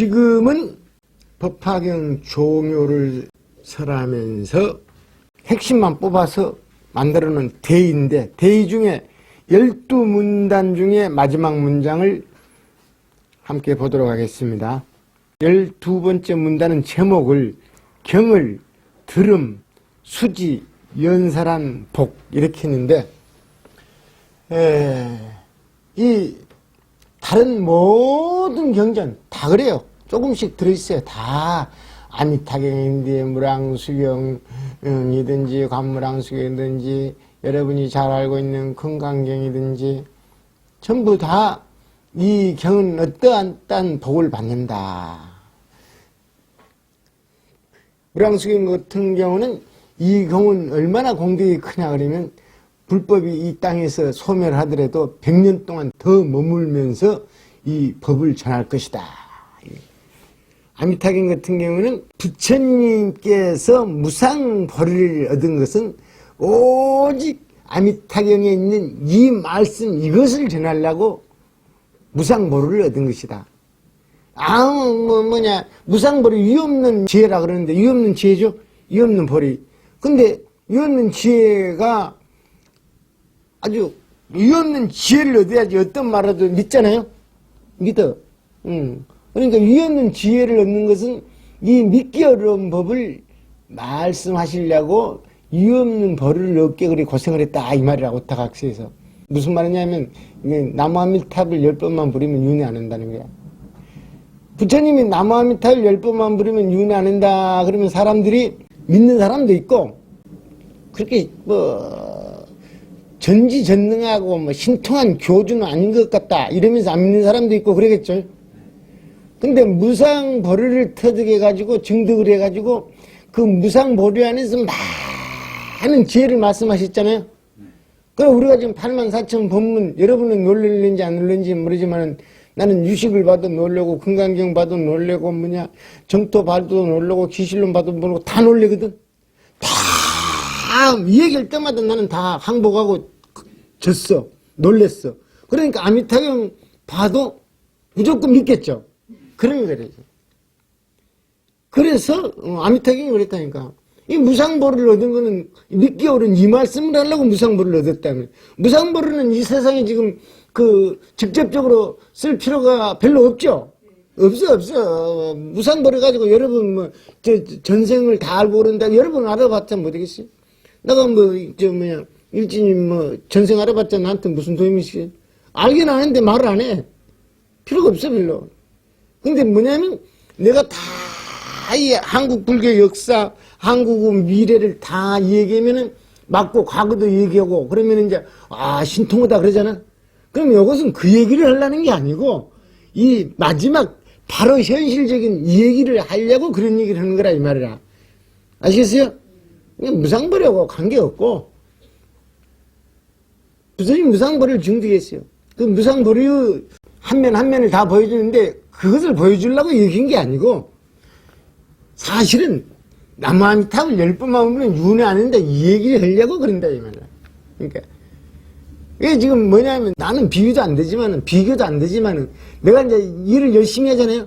지금은 법화경 종요를 설하면서 핵심만 뽑아서 만들어 놓은 대인데 대의 중에 열두 문단 중에 마지막 문장을 함께 보도록 하겠습니다. 열두 번째 문단은 제목을 경을, 들음, 수지, 연사란, 복 이렇게 했는데 에, 이 다른 모든 경전 다 그래요. 조금씩 들어있어요. 다 아미타경인데 무랑수경이든지 관무랑수경이든지 여러분이 잘 알고 있는 금강경이든지 전부 다 이 경은 어떠한 딴 복을 받는다. 무랑수경 같은 경우는 이 경은 얼마나 공덕이 크냐 그러면 불법이 이 땅에서 소멸하더라도 100년 동안 더 머물면서 이 법을 전할 것이다. 아미타경 같은 경우는 부처님께서 무상 벌을 얻은 것은 오직 아미타경에 있는 이 말씀 이것을 전하려고 무상보를 얻은 것이다. 아무 뭐 뭐냐 무상벌이 위없는 지혜라 그러는데 위없는 지혜죠. 위없는 벌이. 근데 위없는 지혜가 아주 위없는 지혜를 얻어야지 어떤 말라도 믿잖아요. 믿어. 음. 그러니까 위없는 지혜를 얻는 것은 이 믿기 어려운 법을 말씀하시려고 위없는 벌을 얻게 그리 고생을 했다 이 말이라고 오타각시에서 무슨 말이냐면 나무아미탑을 열 번만 부리면 윤회 안 한다는 거야. 부처님이 나무아미탑을 열 번만 부리면 윤회 안 한다 그러면 사람들이 믿는 사람도 있고 그렇게 뭐 전지전능하고 뭐 신통한 교주는 아닌 것 같다 이러면서 안 믿는 사람도 있고 그러겠죠. 근데 무상 보류를 터득해 가지고 증득을 해 가지고 그 무상 보류 안에서 많은 지혜를 말씀하셨잖아요. 그럼 우리가 지금 8만 4천 법문 여러분은 놀랬는지 안 놀랬는지 모르지만 나는 유식을 봐도 놀래고 금강경 봐도 놀래고 뭐냐 정토 봐도 놀래고 기실론 봐도 모르고 다 놀래거든. 다 얘기할 때마다 나는 다 항복하고 졌어. 놀랬어. 그러니까 아미타경 봐도 무조건 믿겠죠. 그런 거래요. 그래서 어, 아미타경이 그랬다니까. 이 무상보를 얻은 거는 어려운 이 말씀을 하려고 무상보를 얻었다면 무상보르는 이 세상에 지금 그 직접적으로 쓸 필요가 별로 없죠. 없어 없어 무상보를 가지고 여러분 뭐저 전생을 다 알고 그런다 여러분 알아봤자 뭐 되겠어요? 내가 뭐저 뭐야 일진이 뭐 전생 알아봤자 나한테 무슨 도움이 있어? 알긴 아는데 말을 안 해. 필요가 없어 별로. 근데 뭐냐면 내가 다 이 한국 불교 역사, 한국 미래를 다 얘기하면은 맞고 과거도 얘기하고 그러면 이제 아 신통하다 그러잖아. 그럼 이것은 그 얘기를 하려는 게 아니고 이 마지막 바로 현실적인 이 얘기를 하려고 그런 얘기를 하는 거라 이 말이라. 아시겠어요? 무상벌하고 관계없고 부처님 무상벌을 증득했어요. 그 무상벌의 한 면 한 면을 다 보여주는데 그것을 보여주려고 얘기한 게 아니고 사실은 나무아미탑을 열 번만 보면 윤회 안 한다 이 얘기를 하려고 그런다 이 말이야. 그러니까 이게 지금 뭐냐면 나는 비교도 안 되지만은 비교도 안 되지만은 내가 이제 일을 열심히 하잖아요.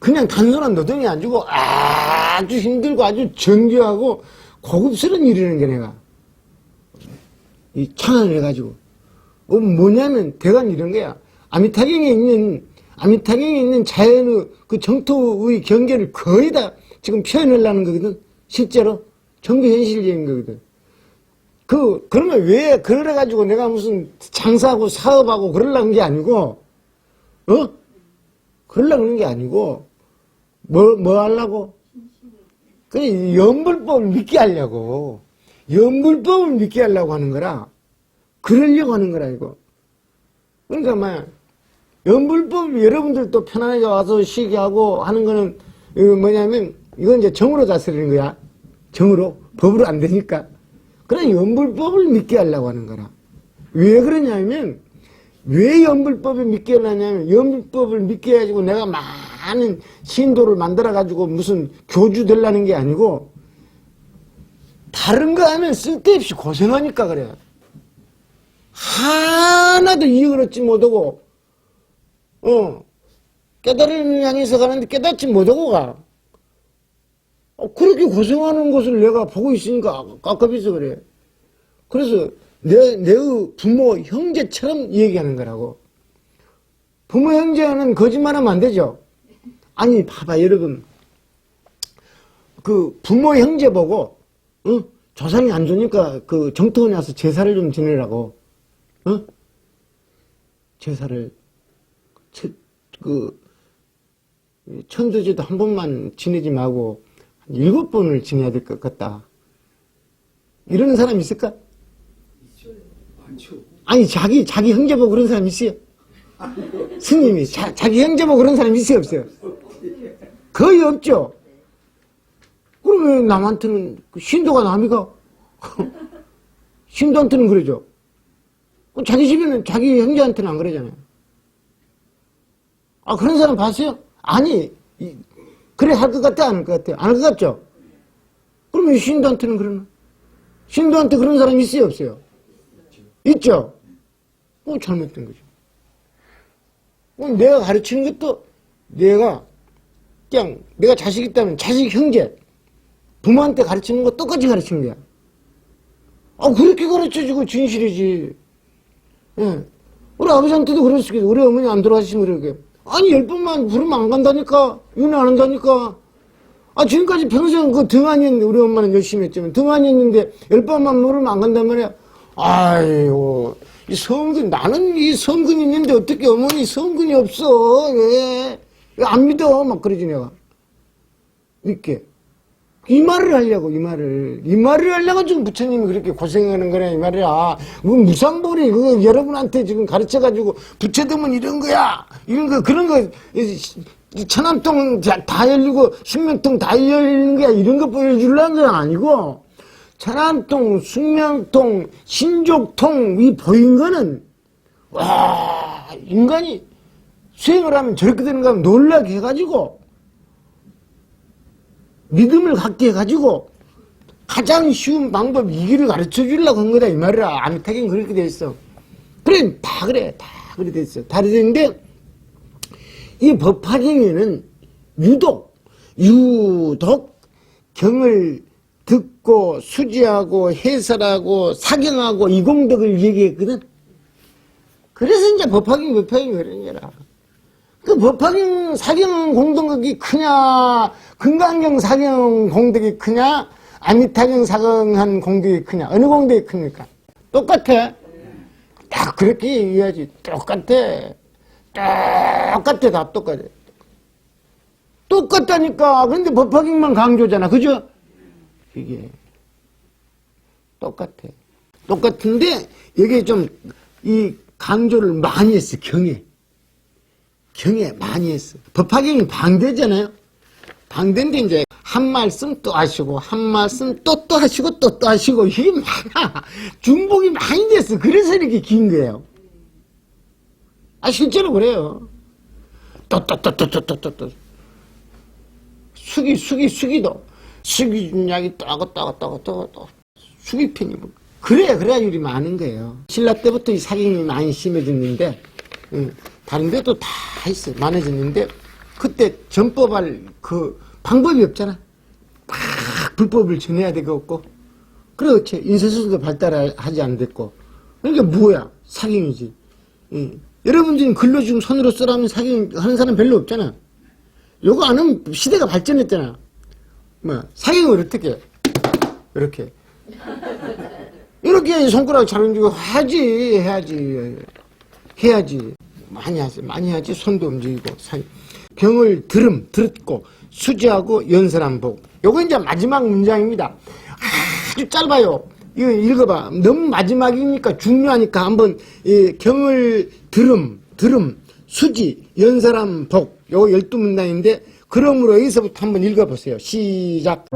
그냥 단순한 노동이 아니고 아주 힘들고 아주 정교하고 고급스러운 일이라는 게 내가 이 창안을 해가지고 어, 뭐냐면 대관 이런 거야. 아미타경에 있는 아미타경에 있는 자연의 그 정토의 경계를 거의 다 지금 표현하려는 거거든. 실제로 정부 현실적인 거거든. 그 그러면 왜 그래 가지고 내가 무슨 장사하고 사업하고 그러려는 게 아니고 어? 그러려는 게 아니고 뭐 뭐 하려고? 그 연불법을 믿게 하려고 연불법을 믿게 하려고 하는 거라 그러려고 하는 거라 이거. 그러니까 막 연불법 여러분들도 편안하게 와서 쉬게 하고 하는 거는 뭐냐면 이건 이제 정으로 다스리는 거야. 정으로 법으로 안 되니까. 그런 연불법을 믿게 하려고 하는 거라. 왜 그러냐면 왜 연불법을 믿게 하냐면 연불법을 믿게 해가지고 내가 많은 신도를 만들어 가지고 무슨 교주 되려는 게 아니고 다른 거 하면 쓸데없이 고생하니까 그래. 하나도 이익을 얻지 못하고 어 깨달음을 향해서 가는데 깨닫지 못하고 가. 어, 그렇게 고생하는 것을 내가 보고 있으니까 깝깝해서 그래. 그래서 내, 내의 부모, 형제처럼 얘기하는 거라고. 부모, 형제는 거짓말하면 안 되죠. 아니, 봐봐, 여러분. 그 부모, 형제 보고, 어? 조상이 안 좋으니까 그 정통원에 와서 제사를 좀 지내라고. 어? 제사를, 체, 그, 천도제도 한 번만 지내지 말고, 한 일곱 번을 지내야 될 것 같다. 이러는 사람 있을까? 아니, 자기, 자기 형제 보고 그런 사람 있어요? 스님이, 자, 자기 형제 보고 그런 사람 있어요, 없어요? 거의 없죠? 그러면 남한테는, 그 신도가 남이가? 신도한테는 그러죠? 그 자기 집에는 자기 형제한테는 안 그러잖아요. 아, 그런 사람 봤어요? 아니, 이- 그래 할 것 같아, 안 할 것 같아? 안할 것 같죠? 그러면 신도한테는 그러나? 신도한테 그런 사람 있어요, 없어요? 있죠? 어, 잘못된 거죠. 어, 내가 가르치는 것도 내가 그냥 내가 자식 있다면 자식 형제 부모한테 가르치는 거 똑같이 가르치는 거야. 아, 그렇게 가르쳐주고 진실이지. 예. 우리 아버지한테도 그랬을 거예요. 우리 어머니 안 돌아가시면 그러게. 아니, 열 번만 부르면 안 간다니까. 윤회 안 한다니까. 아, 지금까지 평생 그 등한이 했는데, 우리 엄마는 열심히 했지만, 등한이 했는데, 열 번만 물으면 안 간단 말이야. 아이고, 이 성근, 나는 이 성근이 있는데 어떻게 어머니 성근이 없어. 왜? 왜안 믿어? 막 그러지, 내가. 이렇게. 이 말을 하려고, 이 말을. 이 말을 하려고 지금 부처님이 그렇게 고생하는 거냐, 이 말이야. 그 무상벌이, 그거 여러분한테 지금 가르쳐 가지고, 부처되면 이런 거야. 이런 거, 그런 거, 천암통 다, 다 열리고, 숙명통 다 열리는 거야. 이런 거 보여주려는 건 아니고, 천암통, 숙명통, 신족통, 이 보인 거는, 와, 인간이 수행을 하면 저렇게 되는 거 하면 놀라게 해가지고, 믿음을 갖게 해가지고 가장 쉬운 방법 이 길을 가르쳐 주려고 한 거다 이 말이야 암탉엔 그렇게 돼 있어. 그래 다 그래 다돼 있어. 다 되는데 이 법화경에는 유독 유독 경을 듣고 수지하고 해설하고 사경하고 이 공덕을 얘기했거든. 그래서 이제 법화경 법화경이 그런 거라 그 법화경 사경 공덕이 크냐, 금강경 사경 공덕이 크냐, 아미타경 사경한 공덕이 크냐, 어느 공덕이 크니까? 똑같아. 딱 그렇게 얘기해야지. 똑같아. 똑같아, 다 똑같아. 똑같다니까. 그런데 법화경만 강조잖아. 그죠? 이게. 똑같아. 똑같은데, 여기에 좀, 이 강조를 많이 했어, 경에. 경에 많이 했어. 법화경이 방대잖아요. 방대인데 이제 한 말씀 또 하시고 한 말씀 또 또 하시고 또 또 하시고 이게 많아. 중복이 많이 됐어. 그래서 이렇게 긴 거예요. 아 실제로 그래요. 또 또 또 또 또 또 또또 수기 수기 수기도 수기 준약이 또 하고 또 하고 또 수기 편이 뭐 그래야 그래야 일이 많은 거예요. 신라 때부터 이 사경이 많이 심해졌는데 응, 다른 데도 다 있어 많아졌는데 그때 전법할 그 방법이 없잖아. 막 불법을 전해야 되겠고 그렇지 인쇄소도 발달하지 안 됐고 그러니까 뭐야 사경이지. 예. 여러분들이 글로 지금 손으로 쓰라면 사경 하는 사람 별로 없잖아. 요거 안 하면 시대가 발전했잖아. 뭐 사경을 어떻게 해? 이렇게 이렇게 손가락 잘 움직이고 하지 해야지 해야지 많이 하세요 많이 해야지. 손도 움직이고 사 경을 들음 듣고 수지하고 연설한 복. 요거 이제 마지막 문장입니다. 아주 짧아요. 이거 읽어봐. 너무 마지막이니까 중요하니까 한번 이 경을 들음 들음 수지 연설한 복. 요거 열두 문장인데 그러므로 여기서부터 한번 읽어보세요. 시작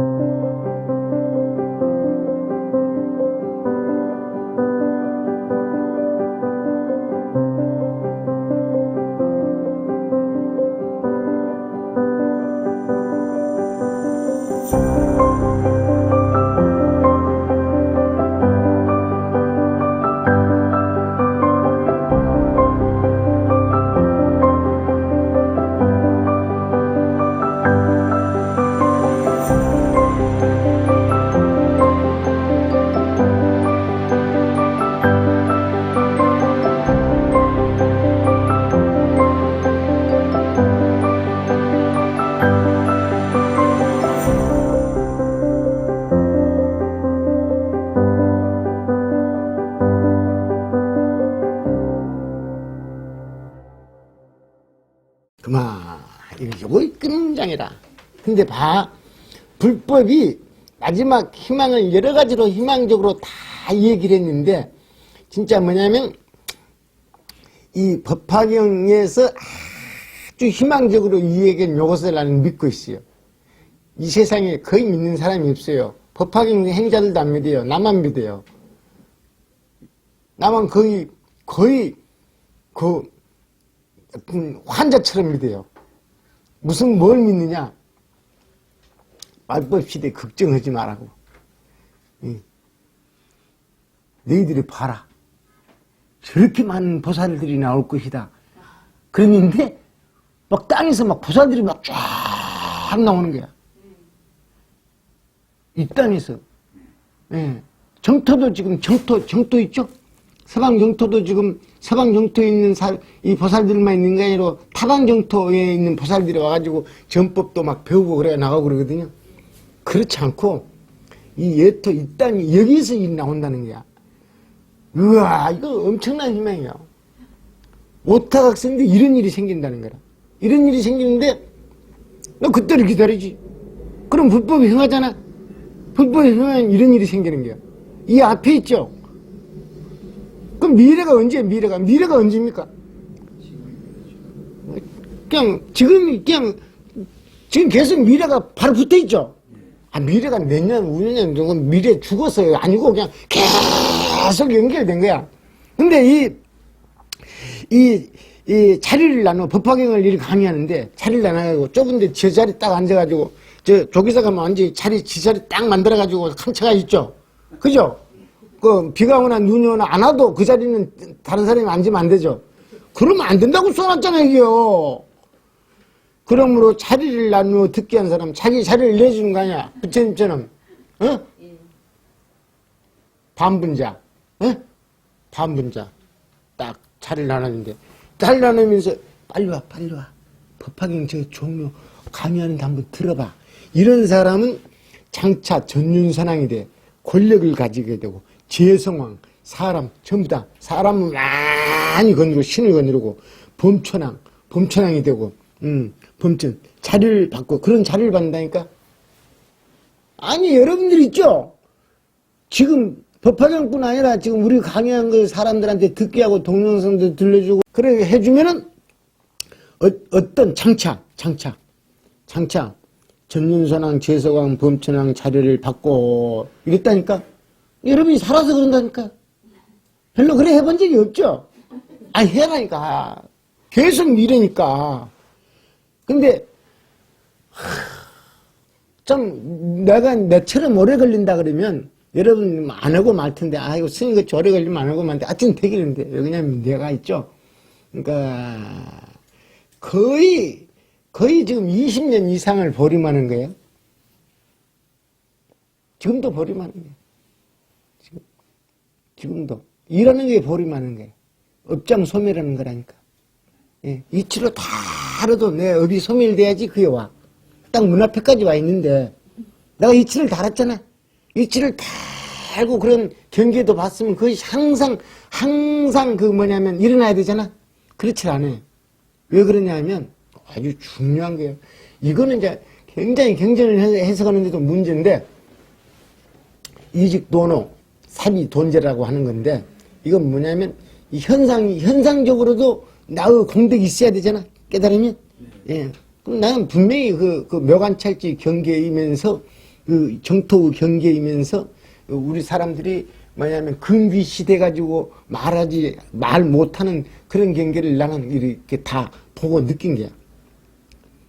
근데 봐 불법이 마지막 희망을 여러 가지로 희망적으로 다 얘기를 했는데 진짜 뭐냐면 이 법화경에서 아주 희망적으로 이야기한 요것을 나는 믿고 있어요. 이 세상에 거의 믿는 사람이 없어요. 법화경 행자들도 안 믿어요. 나만 믿어요. 나만 거의 거의 그 환자처럼 믿어요. 무슨 뭘 믿느냐? 말법 시대 걱정하지 말라고. 이, 너희들이 봐라. 저렇게 많은 보살들이 나올 것이다. 그랬는데 막 땅에서 막 보살들이 막 쫙 나오는 거야. 이 땅에서. 예. 정토도 지금 정토, 정토 있죠? 서방 정토도 지금 서방 정토에 있는 살, 이 보살들만 있는 게 아니라 타방 정토에 있는 보살들이 와가지고 전법도 막 배우고 그래 나가고 그러거든요. 그렇지 않고 이 예토, 이 땅이 여기서 이 나온다는 거야. 우와, 이거 엄청난 희망이야. 오타각생인데 이런 일이 생긴다는 거라. 이런 일이 생기는데 너 그때를 기다리지. 그럼 불법이 행하잖아. 불법이 행하면 이런 일이 생기는 거야. 이 앞에 있죠. 그럼 미래가 언제 미래가 미래가 언제입니까? 그냥 지금 그냥 지금 계속 미래가 바로 붙어 있죠. 아 미래가 내년, 우년 정도 미래 죽어서 아니고 그냥 계속 연결된 거야. 근데 이 이, 이 자리를 나눠 법화경을 이렇게 강의하는데 자리를 나눠가지고 좁은데 저 자리 딱 앉아가지고 저 조기사가 뭐 완전히 자리 지 자리 딱 만들어가지고 칸차가 있죠. 그죠? 그 비가 오나 눈이 오나 안 와도 그 자리는 다른 사람이 앉으면 안 되죠. 그러면 안 된다고 써놨잖아요, 이게요. 그러므로 자리를 나누어 듣게 한 사람 자기 자리를 내주는 거 아니야. 부처님처럼. 어? 반분자. 어? 반분자. 딱 자리를 나눴는데 자리를 나누면서 빨리 와 빨리 와 법화경 저 종묘 강의하는데 한번 들어봐 이런 사람은 장차 전륜선왕이 돼 권력을 가지게 되고 재성왕 사람 전부 다 사람을 많이 거느리고 신을 거느리고 범천왕 범천왕이 되고 음 범천 자리를 받고 그런 자리를 받는다니까? 아니 여러분들 있죠? 지금 법화경뿐 아니라 지금 우리 강의한 거 사람들한테 듣게 하고 동영상도 들려주고 그래 해주면은 어, 떤 장차 장차 장차 전륜선왕 재서왕 범천왕 자리를 받고 이랬다니까? 여러분이 살아서 그런다니까? 별로 그래 해본 적이 없죠? 아 해라니까. 계속 미래니까 근데 좀 내가 내처럼 오래 걸린다 그러면 여러분 안 하고 말 텐데 아이고 스님 그 오래 걸리면 안 하고 말는데 아침 되겠는데. 왜냐면 내가 있죠? 그러니까 거의 거의 지금 20년 이상을 버림하는 거예요. 지금도 버림하는 거예요. 지금, 지금도. 일하는 게 버림하는 거예요. 업장 소멸하는 거라니까 예, 이치로 다 하러도 내 업이 소멸돼야지 그게 와. 딱 문 앞에까지 와 있는데 내가 이치를 달았잖아. 이치를 달고 그런 경계도 봤으면 그것이 항상 항상 그 뭐냐면 일어나야 되잖아. 그렇지 않아. 왜 그러냐면 아주 중요한 거예요. 이거는 이제 굉장히 경전을 해- 해석하는데도 문제인데 이직 도노 사비 돈제라고 하는 건데 이건 뭐냐면 이 현상 현상적으로도 나의 공덕이 있어야 되잖아. 깨달으면. 예. 그럼 나는 분명히 그, 그 묘관찰지 경계이면서 그 정토 경계이면서 우리 사람들이 뭐냐면 금귀 시대 가지고 말하지 말 못하는 그런 경계를 나는 이렇게 다 보고 느낀 거야.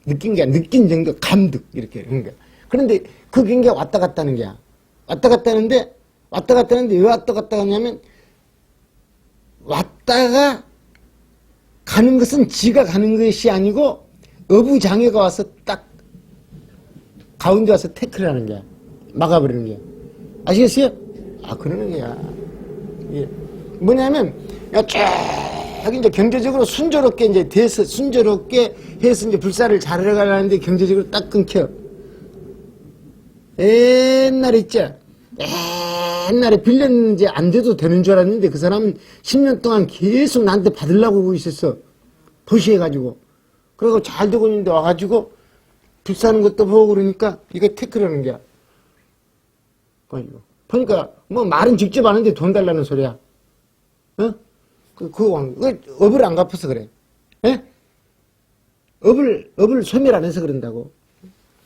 느낀 게 느낀 정도 감득. 이렇게 그런 거야. 그런데 그 경계가 왔다 갔다 하는 거야. 왔다 갔다 하는데 왔다 갔다 하는데 왜 왔다 갔다 하냐면 왔다가 가는 것은 지가 가는 것이 아니고 어부장애가 와서 딱 가운데 와서 태클을 하는 거야. 막아버리는 거야. 아시겠어요? 아, 그러는 거야. 예. 뭐냐면, 야, 쫙 이제 경제적으로 순조롭게 이제 돼서 순조롭게 해서 이제 불사를 잘 해가려는데 경제적으로 딱 끊겨. 옛날에 있죠? 옛날에 빌렸는지 안 돼도 되는 줄 알았는데 그 사람은 10년 동안 계속 나한테 받으려고 하고 있었어. 도시해가지고. 그리고 잘 되고 있는데 와가지고 불사는 것도 보고 그러니까 이거 태클하는 게야. 그러니까 뭐 말은 직접 하는데 돈 달라는 소리야. 어? 그, 그, 왕- 그 업을 안 갚아서 그래. 예? 업을, 업을 소멸 안 해서 그런다고.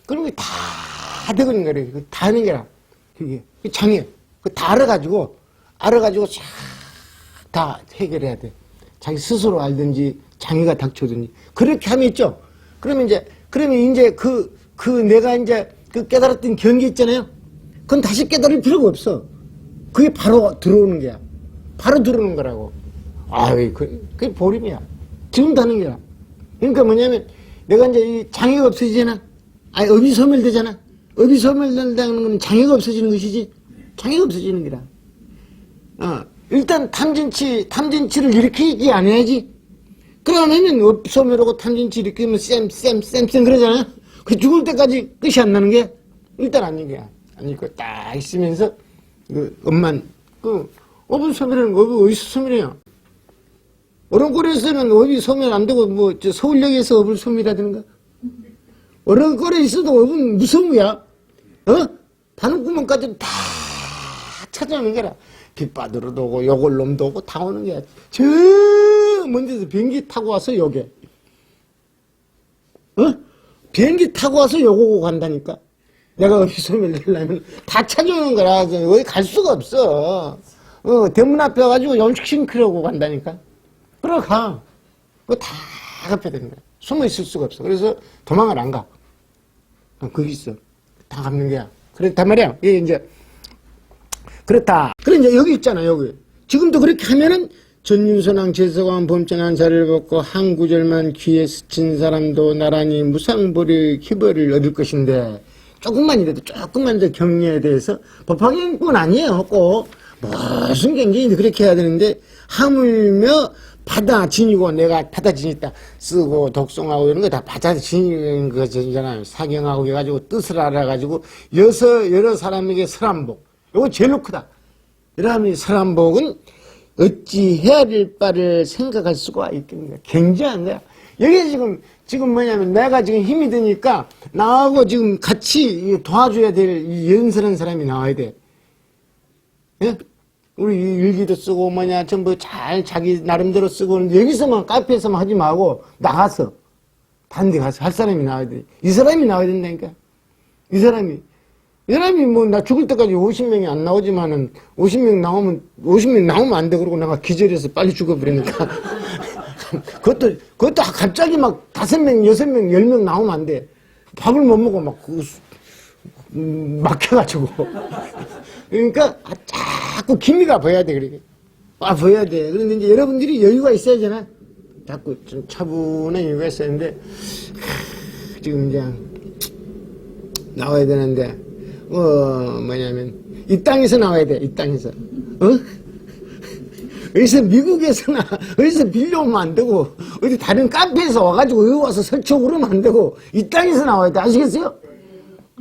그런 게 다 되고 있는 거래. 그다 하는 게라. 그게. 그 장애. 그다 알아가지고, 알아가지고 싹다 해결해야 돼. 자기 스스로 알든지 장애가 닥쳐든지. 그렇게 하면 있죠. 그러면 이제, 그러면 이제 그, 그 내가 이제 그 깨달았던 경계 있잖아요. 그건 다시 깨달을 필요가 없어. 그게 바로 들어오는 거야. 바로 들어오는 거라고. 아이, 그, 그게 보림이야. 지금도 하는 거야. 그러니까 뭐냐면, 내가 이제 이 장애가 없어지잖아. 아니, 업이 소멸되잖아. 업이 소멸된다는 건 장애가 없어지는 것이지. 장애가 없어지는 거라. 어, 일단 탐진치, 탐진치를 일으키지 안 해야지. 그러면 업 소멸하고 탐진치 일으키면 쌤, 쌤, 쌤, 쌤 그러잖아. 그 죽을 때까지 끝이 안 나는 게 일단 아닌 거야. 아니, 그딱 있으면서, 그, 업만, 그, 업은 소멸하는 거, 어디서 소멸해요? 어른거리에서는 업이 소멸 안 되고, 뭐, 저 서울역에서 업을 소멸하든가. 어른거리에 있어도 무서움이야. 어? 바늘구멍까지 다 찾아오는 거라. 빗바늘도 오고, 요걸 놈도 오고, 다 오는 거야. 저, 먼저서 비행기 타고 와서 요게. 어? 비행기 타고 와서 요거고 간다니까. 내가 어디 소멸되려면 다 찾아오는 거라. 어디 갈 수가 없어. 어, 대문 앞에 와가지고 연식싱크려고 간다니까. 들어가. 그거 다 갚아야 되는 거야. 숨어 있을 수가 없어. 그래서 도망을 안 가. 어, 거기 있어. 다 갚는 거야. 그렇단 말이야. 이게 이제, 그렇다. 그래, 이제 여기 있잖아, 여기. 지금도 그렇게 하면은, 전윤선왕 제서관 범전한 자를 벗고 한 구절만 귀에 스친 사람도 나란히 무상보리 기벌을 얻을 것인데, 조금만이라도 조금만 더 경례에 대해서 법화경뿐 아니에요. 꼭 무슨 경쟁인데 그렇게 해야 되는데 하물며 바다 지니고 내가 바다 지니다 쓰고 독송하고 이런 거다 바다 지니는 거잖아요. 사경하고 해가지고 뜻을 알아가지고 여서 여러 사람에게 설한복 이거 제일 크다. 이러면 설한복은 어찌 헤아릴 바를 생각할 수가 있겠는가. 굉장한 거야. 여기 지금, 지금 뭐냐면 내가 지금 힘이 드니까 나하고 지금 같이 도와줘야 될이 연설한 사람이 나와야 돼. 예? 우리 일기도 쓰고 뭐냐 전부 잘 자기 나름대로 쓰고 여기서만 카페에서만 하지 말고 나가서 반대 가서 할 사람이 나와야 돼. 이 사람이 나와야 된다니까. 이 사람이. 이 사람이 뭐 나 죽을 때까지 50명이 안 나오지만은 50명 나오면 50명 나오면 안 돼 그러고 내가 기절해서 빨리 죽어버리니까 그것도 그것도 갑자기 막 다섯 명 여섯 명 열 명 나오면 안 돼. 밥을 못 먹고 막 그, 음, 막혀가지고 그러니까 아, 자꾸 기미가 보여야 돼 그렇게 아 보여야 돼. 그런데 이제 여러분들이 여유가 있어야 되나? 자꾸 좀 차분한 여유가 하, 지금 이제 나와야 되는데 어 뭐냐면 이 땅에서 나와야 돼 이 땅에서 어 어디서 미국에서나 어디서 빌려오면 안 되고 어디 다른 카페에서 와가지고 여기 와서 설치고 그러면 안 되고 이 땅에서 나와야 돼 아시겠어요?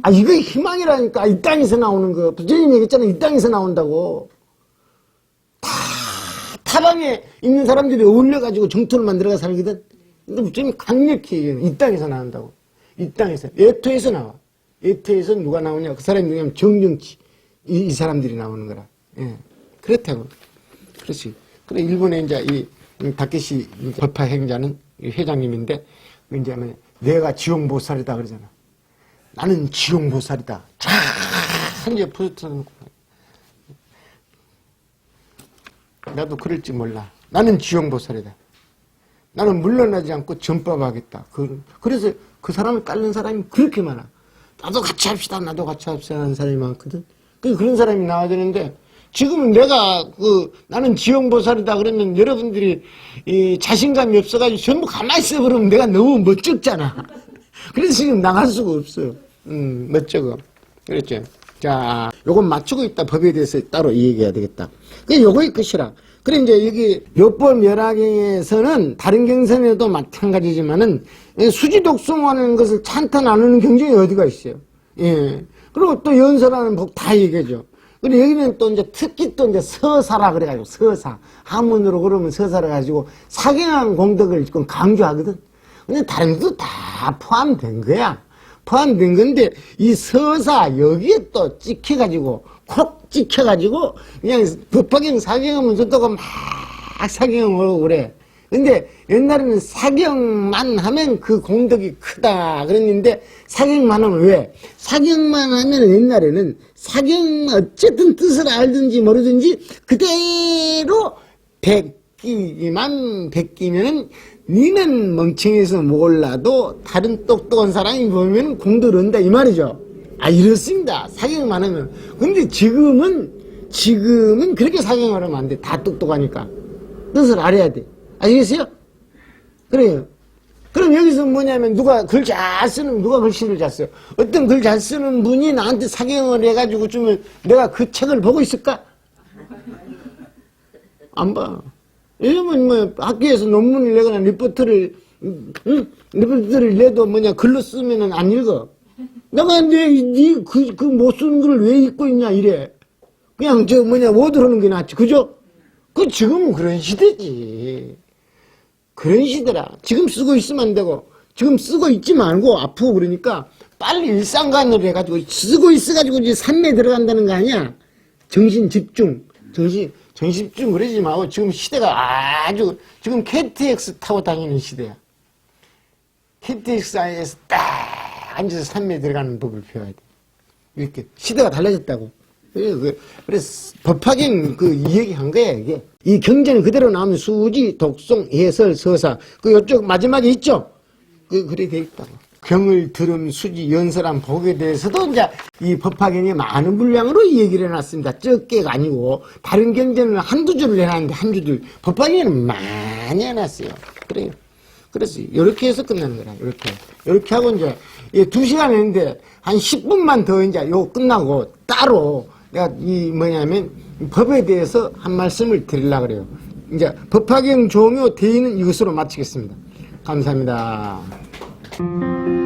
아 이거 희망이라니까. 이 땅에서 나오는 거. 부처님 얘기했잖아요. 이 땅에서 나온다고. 다 타방에 있는 사람들이 어울려가지고 정토를 만들어가 살거든. 근데 부처님이 강력히 얘기해요. 이 땅에서 나온다고. 이 땅에서. 예토에서 나와. 예토에서 누가 나오냐? 그 사람이 누구냐면 정정치. 이, 이 사람들이 나오는 거라. 예. 그렇다고. 그렇지. 그래 일본에 이제 이 음, 다케시 이제 법화 행자는 이 회장님인데 이제 뭐 내가 지용보살이다 그러잖아 나는 지용보살이다 자 이제 포스트 나도 그럴지 몰라 나는 지용보살이다 나는 물러나지 않고 전법하겠다. 그, 그래서 그 사람을 깔는 사람이 그렇게 많아. 나도 같이 합시다. 나도 같이 합시다. 하는 사람이 많거든. 그 그런 사람이 나와야 되는데, 지금은 내가 그, 나는 지용보살이다 그러면 여러분들이 이 자신감이 없어가지고 전부 가만히 있어버리면 내가 너무 멋쩍잖아. 그래서 지금 나갈 수가 없어요. 음, 멋쩍어. 그렇죠. 자, 요건 맞추고 있다. 법에 대해서 따로 얘기해야 되겠다. 그 요거의 끝이라. 그래, 이제 여기 요법 열학에서는 다른 경선에도 마찬가지지만은 예, 수지 독송하는 것을 찬탄 나누는 경쟁이 어디가 있어요. 예. 그리고 또 연설하는 법 다 얘기하죠. 그리고 여기는 또 이제 특히 또 이제 서사라 그래가지고 서사. 한문으로 그러면 서사를 가지고 사경한 공덕을 지금 강조하거든. 근데 다른 것도 다 포함된 거야. 포함된 건데 이 서사 여기에 또 찍혀가지고 콕 찍혀가지고 그냥 법화경 사경하면 좋다고 막 사경하고 그래. 근데 옛날에는 사경만 하면 그 공덕이 크다 그랬는데 사경만 하면 왜? 사경만 하면 옛날에는 사경 어쨌든 뜻을 알든지 모르든지 그대로 베끼기만 베끼면은 니는 멍청해서 몰라도 다른 똑똑한 사람이 보면 얻는다 이 말이죠. 아 이렇습니다. 사경만 하면. 근데 지금은 지금은 그렇게 사경을 하면 안 돼. 다 똑똑하니까. 뜻을 알아야 돼. 아시겠어요? 그래요. 그럼 여기서 뭐냐면 누가 글 잘 쓰는 누가 글씨를 잘 써요. 어떤 글 잘 쓰는 분이 나한테 사경을 해가지고 주면 내가 그 책을 보고 있을까? 안 봐. 요즘은 뭐 학교에서 논문을 내거나 리포트를 응? 리포트를 내도 뭐냐 글로 쓰면은 안 읽어. 내가 내니그그 그 못 쓰는 글을 왜 읽고 있냐 이래. 그냥 저 뭐냐 워드로 하는 게 낫지. 그죠? 그 지금은 그런 시대지. 그런 시대라. 지금 쓰고 있으면 안 되고, 지금 쓰고 있지 말고 아프고 그러니까 빨리 일상관으로 해가지고 쓰고 있어가지고 이제 산에 들어간다는 거 아니야? 정신 집중. 정신, 정신 집중 그러지 마고 지금 시대가 아주, 지금 KTX 타고 다니는 시대야. KTX 안에서 딱 앉아서 산에 들어가는 법을 배워야 돼. 이렇게. 시대가 달라졌다고. 그래, 그, 그래서 법학인 그이 얘기 한 거야, 이게. 이 경전 그대로 나오는 수지, 독송, 해설, 서사. 그 요쪽 마지막에 있죠? 그, 그래 돼 있다고. 경을 들음, 수지, 연설한 복에 대해서도 이제 이 법학인이 많은 분량으로 이 얘기를 해놨습니다. 적게가 아니고, 다른 경전은 한두 줄을 해놨는데, 한 줄을. 법학인은 많이 해놨어요. 그래요. 그래서 이렇게 해서 끝나는 거라. 이렇게 이렇게 하고 이제 이두 시간 했는데 한 10분만 더 이제 요 끝나고 따로 내가 이 뭐냐면 법에 대해서 한 말씀을 드리려고 그래요. 이제 법학경 종요 대의는 이것으로 마치겠습니다. 감사합니다. Thank you.